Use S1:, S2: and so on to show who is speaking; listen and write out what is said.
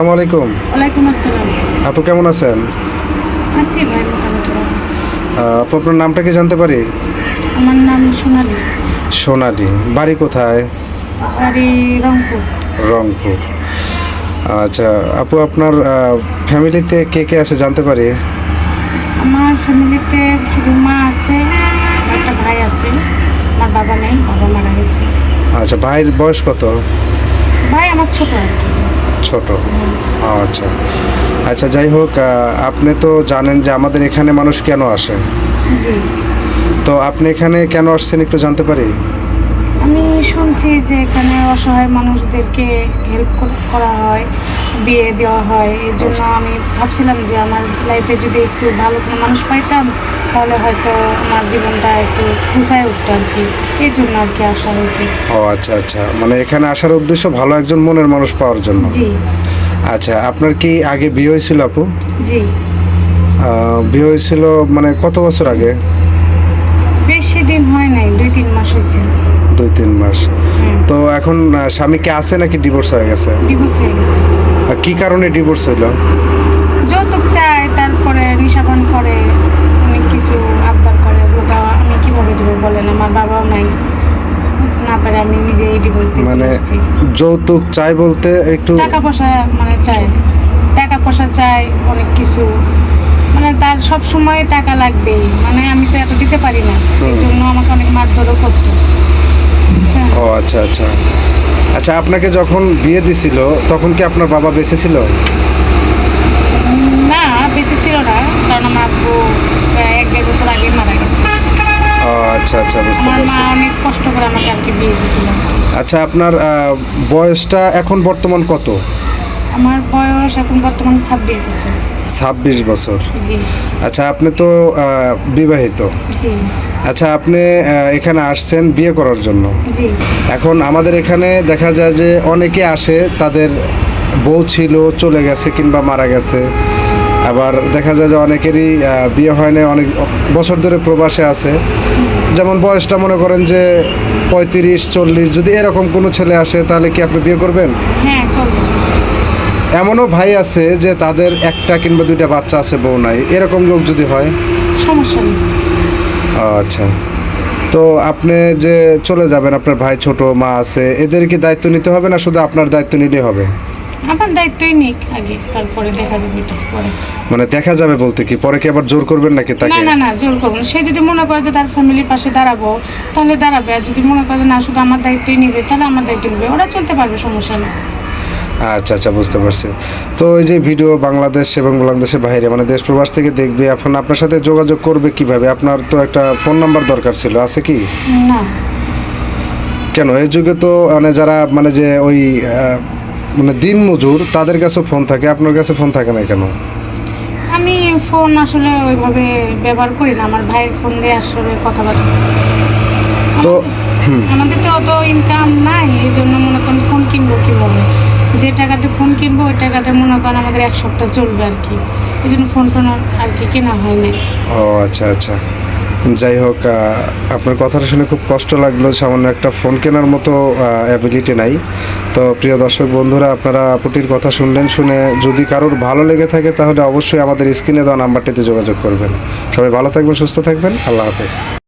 S1: আসসালামু আলাইকুম।
S2: ওয়ালাইকুম আসসালাম।
S1: আপু কেমন আছেন?
S2: আছি ভাই মোটামুটি
S1: আপু আপনার নামটা কি জানতে পারি?
S2: আমার নাম সোনালি।
S1: সোনালি। বাড়ি কোথায়?
S2: বাড়ি রংপুর।
S1: রংপুর। আচ্ছা আপু আপনার ফ্যামিলিতে কে কে আছে জানতে পারি?
S2: আমার ফ্যামিলিতে শুধু মা আছে একটা ভাই আছে। আমার বাবা নেই বাবা মারা গেছে।
S1: আচ্ছা ভাইয়ের বয়স কত?
S2: ভাই আমার ছোট আর কি।
S1: ছোট। আচ্ছা। আচ্ছা যাই হোক আপনি তো জানেন যে আমাদের এখানে মানুষ কেন আসে? তো আপনি এখানে কেন আসছেন একটু জানতে পারি?
S2: আমি শুনছি যে এখানে অসহায় মানুষদেরকে হেল্প করা হয় বিয়ে দেওয়া হয় এই জন্য
S1: আচ্ছা।
S2: আমি ভাবছিলাম যে আমার লাইফে যদি একটু ভালো কোনো মানুষ পাইতাম তাহলে হয়তো আমার জীবনটা একটু গুছায় উঠতো আর কি। এই জন্য আর কি আসা হয়েছে।
S1: ও আচ্ছা আচ্ছা। মানে এখানে আসার উদ্দেশ্য ভালো একজন মনের মানুষ পাওয়ার জন্য।
S2: জি।
S1: আচ্ছা আপনার কি আগে বিয়ে হয়েছিল আপু?
S2: জি।
S1: বিয়ে হয়েছিল মানে কত বছর আগে?
S2: বেশি দিন হয় নাই দুই তিন মাস হয়েছে।
S1: দুই তিন মাস। তো এখন স্বামীকে আছে নাকি ডিভোর্স হয়ে গেছে?
S2: ডিভোর্স হয়ে গেছে।
S1: আর কি কারণে ডিভোর্স হইল?
S2: যৌতুক চায় তারপরে নিশাপান করে অনেক কিছু আবদার করে ওটা আমি কীভাবে দেবো বলেন? আমার বাবাও নাই। না পারে আমি নিজেই ডিভোর্স দিয়ে
S1: মানে যৌতুক চাই বলতে একটু
S2: টাকা পয়সা মানে চায়। টাকা পয়সা চায় অনেক কিছু। মানে তার সব সময় টাকা লাগবেই। মানে আমি তো এত দিতে পারি না। এই জন্য আমাকে অনেক মারধরও করতো।
S1: ও আচ্ছা আচ্ছা। আচ্ছা আপনাকে যখন বিয়ে দিছিল তখন কি আপনার বাবা বেঁচে ছিল?
S2: না বেঁচে ছিল না কারণ আমার আব্বু এক দেড় বছর আগে মারা গেছে।
S1: আচ্ছা আচ্ছা বুঝতে পারছি।
S2: অনেক কষ্ট করে আমাকে আর কি বিয়ে দিয়েছিল
S1: আচ্ছা আপনার বয়সটা এখন বর্তমান কত?
S2: আমার বয়স এখন বর্তমানে ছাব্বিশ বছর।
S1: ছাব্বিশ বছর।
S2: জি।
S1: আচ্ছা আপনি তো বিবাহিত।
S2: জি।
S1: আচ্ছা আপনি এখানে আসছেন বিয়ে করার জন্য। এখন আমাদের এখানে দেখা যায় যে অনেকে আসে তাদের বউ ছিল চলে গেছে কিংবা মারা গেছে। আবার দেখা যায় যে অনেকেরই বিয়ে হয় না অনেক বছর ধরে প্রবাসে আছে। যেমন বয়সটা মনে করেন যে পঁয়ত্রিশ চল্লিশ যদি এরকম কোনো ছেলে আসে তাহলে কি আপনি বিয়ে করবেন?
S2: হ্যাঁ
S1: এমনও ভাই আছে যে তাদের একটা কিংবা দুইটা বাচ্চা আছে বউ নাই। এরকম লোক যদি হয়?
S2: সমস্যা নেই।
S1: আচ্ছা। তো আপনি যে চলে যাবেন আপনার ভাই ছোট মা আছে এদের কি দায়িত্ব নিতে হবে না শুধু আপনার দায়িত্ব নিলেই হবে?
S2: আমার দায়িত্বই নিক আগে তারপরে দেখা যাবে এটা পরে।
S1: মানে দেখা যাবে বলতে কি? পরে কি আবার জোর করবেন নাকি তাকে?
S2: না না না জোর করব না। সে যদি মনে করে যে তার ফ্যামিলির পাশে দাঁড়াবো তাহলে দাঁড়াবে। আর যদি মনে করে যে না শুধু আমার দায়িত্বই নিবে তাহলে আমার দায়িত্ব নিবে। ওরা চলতে পারবে সমস্যা নেই।
S1: আচ্ছা আচ্ছা বুঝতে পারছি। তো এই যে ভিডিও বাংলাদেশ এবং বাংলাদেশের বাইরে মানে দেশ প্রবাস থেকে দেখবে এখন আপনার সাথে যোগাযোগ করবে কীভাবে? আপনার তো একটা ফোন নাম্বার দরকার ছিল আছে কি?
S2: না।
S1: কেন? এই যুগে তো মানে যারা মানে যে ওই মানে দিন মজুর তাদের কাছেও ফোন থাকে আপনার কাছে ফোন থাকে না কেন?
S2: আমি ফোন আসলে ওইভাবে ব্যবহার করি না আমার ভাইয়ের ফোন দিয়ে আসলে কথাবার্তা
S1: তো
S2: আমাদের তো অত ইনকাম নাই এই জন্য মনে করেন ফোন কিনবো কীভাবে? যে টাকাতে ফোন কিনবো, ওই টাকাতে মনে করেন আমাদের এক সপ্তাহ চলবে আর কি। এই জন্য ফোন টোন আর- কি কেনা হয় না
S1: ও আচ্ছা আচ্ছা। যাই হোক আপনার কথাটা শুনে খুব কষ্ট লাগল। সামান্য একটা ফোন কেনার মতো অ্যাবিলিটি নাই। তো প্রিয় দর্শক বন্ধুরা, আপনারা আপুটির কথা শুনলেন, শুনে যদি কারোর ভালো লেগে থাকে, তাহলে অবশ্যই আমাদের স্ক্রিনে দেওয়া নাম্বারটিতে যোগাযোগ করবেন। সবাই ভালো থাকবেন, সুস্থ থাকবেন। আল্লাহ হাফেজ।